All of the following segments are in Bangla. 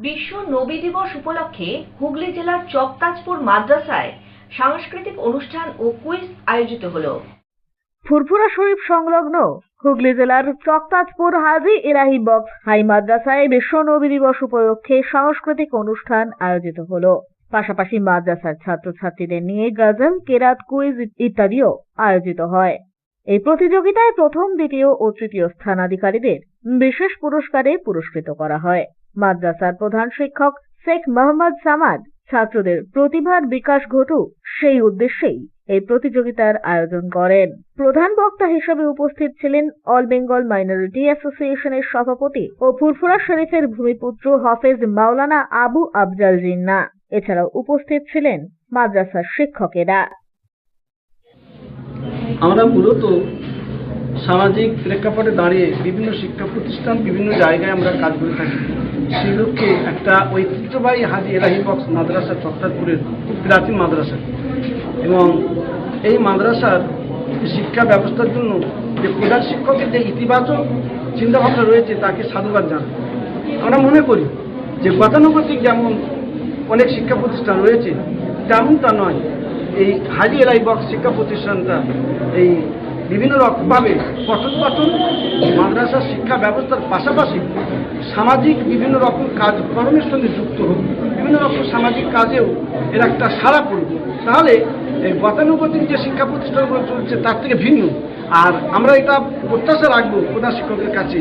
বিশ্ব নবী দিবস উপলক্ষে হুগলি জেলার চকতাজপুর মাদ্রাসায় সাংস্কৃতিক অনুষ্ঠান ও কুইজ আয়োজিত হলো। ফুরফুরা শরীফ সংলগ্ন হুগলি জেলার চকতাজপুর হাজি ইরাহি বক্স হাই মাদ্রাসায় বিশ্ব নবী দিবস উপলক্ষে সাংস্কৃতিক অনুষ্ঠান আয়োজিত হলো। পাশাপাশি মাদ্রাসার ছাত্রছাত্রীদের নিয়ে গজল, কেরাত, কুইজ ইত্যাদিও আয়োজিত হয়। এই প্রতিযোগিতায় প্রথম, দ্বিতীয় ও তৃতীয় স্থানাধিকারীদের বিশেষ পুরস্কারে পুরস্কৃত করা হয়। মাদ্রাসার প্রধান শিক্ষক শেখ মোহাম্মদ সামাদ। ছাত্রদের প্রতিভার বিকাশ ঘটুক, সেই উদ্দেশ্যেই এই প্রতিযোগিতার আয়োজন করেন। প্রধান বক্তা হিসেবে উপস্থিত ছিলেন অল বেঙ্গল মাইনরিটি অ্যাসোসিয়েশনের সভাপতি ও ফুরফুরা শরীফের ভূমিপুত্র হাফেজ মাওলানা আবু আফজাল জিন্না। এছাড়াও উপস্থিত ছিলেন মাদ্রাসার শিক্ষকেরা। আমরা মূলত সামাজিক প্রেক্ষাপটে দাঁড়িয়ে বিভিন্ন শিক্ষা প্রতিষ্ঠান বিভিন্ন জায়গায় আমরা কাজ করে থাকি। লক্ষ্যে একটা ঐতিহ্যবাহী হাজি এলাহি বক্স মাদ্রাসা চট্টারপুরের প্রাচীন মাদ্রাসা। এবং এই মাদ্রাসার শিক্ষা ব্যবস্থার জন্য যে প্রধান শিক্ষকের যে ইতিবাচক চিন্তাভাবনা রয়েছে, তাকে সাধুবাদ জানাই। আমরা মনে করি যে গতানুগতিক যেমন অনেক শিক্ষা প্রতিষ্ঠান রয়েছে, তেমন তা নয়। এই হাজি এলাই বক্স শিক্ষা প্রতিষ্ঠানটা এই বিভিন্ন রকমভাবে পঠন পাঠন মাদ্রাসার শিক্ষা ব্যবস্থার পাশাপাশি সামাজিক বিভিন্ন রকম কাজকর্মের সঙ্গে যুক্ত হোক, বিভিন্ন রকম সামাজিক কাজেও এর একটা সারা পড়বে। তাহলে এই গতানুগতিক যে শিক্ষা প্রতিষ্ঠানগুলো চলছে তার থেকে ভিন্ন। আর আমরা এটা প্রত্যাশা রাখব প্রধান শিক্ষকের কাছে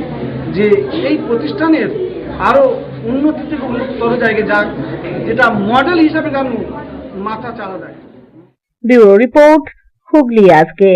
যে এই প্রতিষ্ঠানের আরও উন্নতি থেকে উন্নততর জায়গায় যাক, যেটা মডেল হিসাবে যেন মাথা চালা যায় ব্যুরো রিপোর্ট হুগলি আজকে।